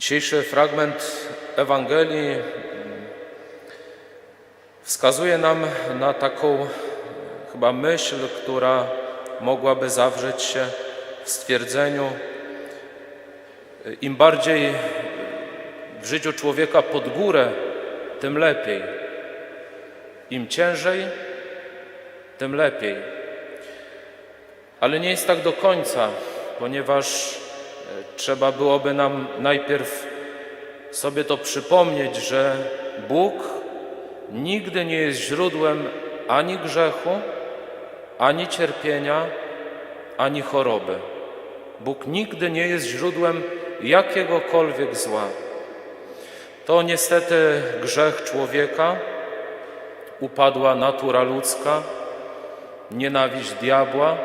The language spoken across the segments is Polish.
Dzisiejszy fragment Ewangelii wskazuje nam na taką chyba myśl, która mogłaby zawrzeć się w stwierdzeniu: im bardziej w życiu człowieka pod górę, tym lepiej. Im ciężej, tym lepiej. Ale nie jest tak do końca, ponieważ trzeba byłoby nam najpierw sobie to przypomnieć, że Bóg nigdy nie jest źródłem ani grzechu, ani cierpienia, ani choroby. Bóg nigdy nie jest źródłem jakiegokolwiek zła. To niestety grzech człowieka, upadła natura ludzka, nienawiść diabła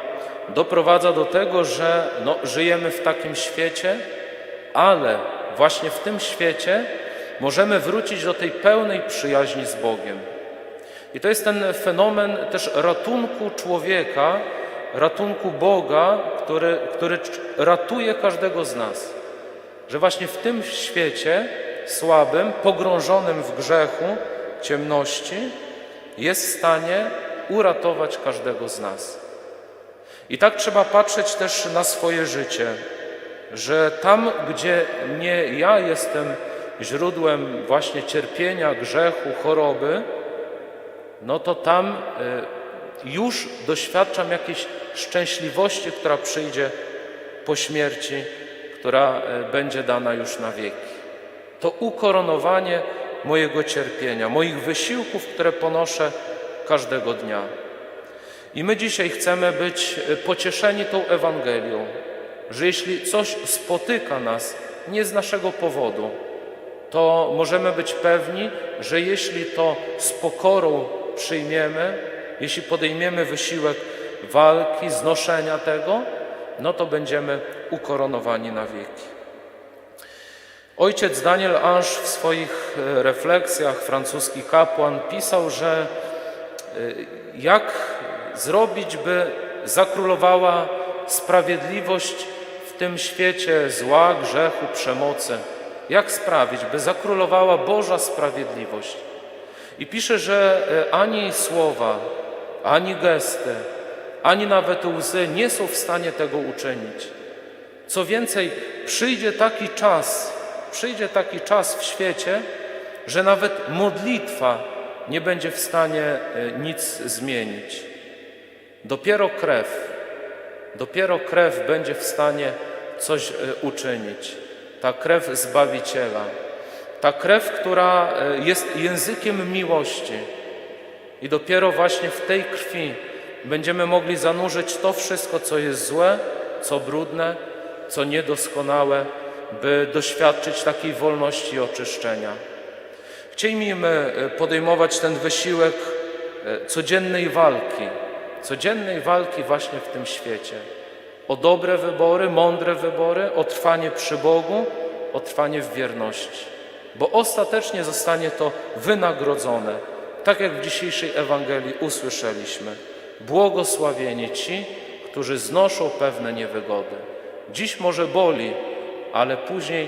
doprowadza do tego, że no, żyjemy w takim świecie, ale właśnie w tym świecie możemy wrócić do tej pełnej przyjaźni z Bogiem. I to jest ten fenomen też ratunku człowieka, ratunku Boga, który, który ratuje każdego z nas. Że właśnie w tym świecie słabym, pogrążonym w grzechu, ciemności, jest w stanie uratować każdego z nas. I tak trzeba patrzeć też na swoje życie, że tam, gdzie nie ja jestem źródłem właśnie cierpienia, grzechu, choroby, no to tam y, już doświadczam jakiejś szczęśliwości, która przyjdzie po śmierci, która y, będzie dana już na wieki. To ukoronowanie mojego cierpienia, moich wysiłków, które ponoszę każdego dnia. I my dzisiaj chcemy być pocieszeni tą Ewangelią, że jeśli coś spotyka nas nie z naszego powodu, to możemy być pewni, że jeśli to z pokorą przyjmiemy, jeśli podejmiemy wysiłek walki, znoszenia tego, no to będziemy ukoronowani na wieki. Ojciec Daniel Ange w swoich e, refleksjach, francuski kapłan, pisał, że e, jak zrobić, by zakrólowała sprawiedliwość w tym świecie zła, grzechu, przemocy. Jak sprawić, by zakrólowała Boża sprawiedliwość? I pisze, że e, ani słowa, ani gesty, ani nawet łzy nie są w stanie tego uczynić. Co więcej, przyjdzie taki czas, przyjdzie taki czas w świecie, że nawet modlitwa nie będzie w stanie e, nic zmienić. Dopiero krew, dopiero krew będzie w stanie coś e, uczynić. Ta krew Zbawiciela, ta krew, która e, jest językiem miłości. I dopiero właśnie w tej krwi będziemy mogli zanurzyć to wszystko, co jest złe, co brudne, co niedoskonałe, by doświadczyć takiej wolności i oczyszczenia. Chcielibyśmy podejmować ten wysiłek codziennej walki, codziennej walki właśnie w tym świecie. O dobre wybory, mądre wybory, o trwanie przy Bogu, o trwanie w wierności. Bo ostatecznie zostanie to wynagrodzone, tak jak w dzisiejszej Ewangelii usłyszeliśmy. Błogosławieni ci, którzy znoszą pewne niewygody. Dziś może boli, ale później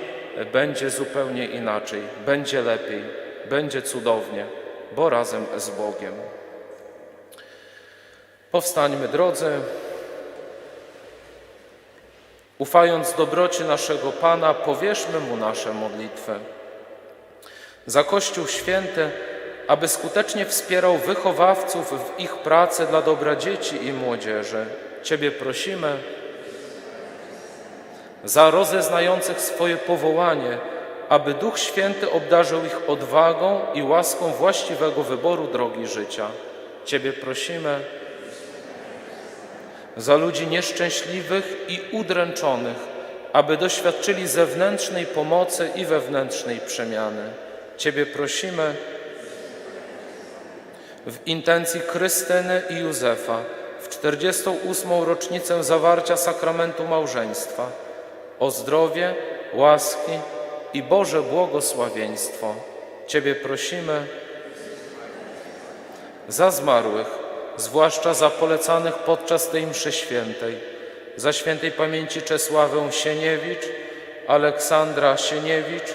będzie zupełnie inaczej, będzie lepiej, będzie cudownie, bo razem z Bogiem. Powstańmy, drodzy, ufając dobroci naszego Pana, powierzmy Mu nasze modlitwy. Za Kościół Święty, aby skutecznie wspierał wychowawców w ich pracy dla dobra dzieci i młodzieży. Ciebie prosimy. Za rozeznających swoje powołanie, aby Duch Święty obdarzył ich odwagą i łaską właściwego wyboru drogi życia. Ciebie prosimy za ludzi nieszczęśliwych i udręczonych, aby doświadczyli zewnętrznej pomocy i wewnętrznej przemiany. Ciebie prosimy w intencji Krystyny i Józefa w 48. rocznicę zawarcia sakramentu małżeństwa o zdrowie, łaski i Boże błogosławieństwo. Ciebie prosimy za zmarłych, zwłaszcza za polecanych podczas tej mszy świętej, za świętej pamięci Czesławę Sieniewicz Aleksandra Sieniewicz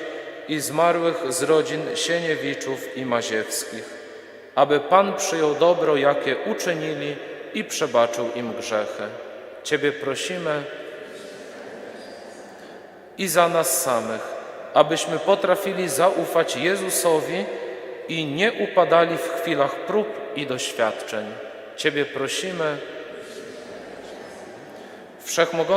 i zmarłych z rodzin Sieniewiczów i Maziewskich, aby Pan przyjął dobro, jakie uczynili i przebaczył im grzechy. Ciebie prosimy i za nas samych, abyśmy potrafili zaufać Jezusowi i nie upadali w chwilach prób i doświadczeń. Ciebie prosimy, Wszechmogący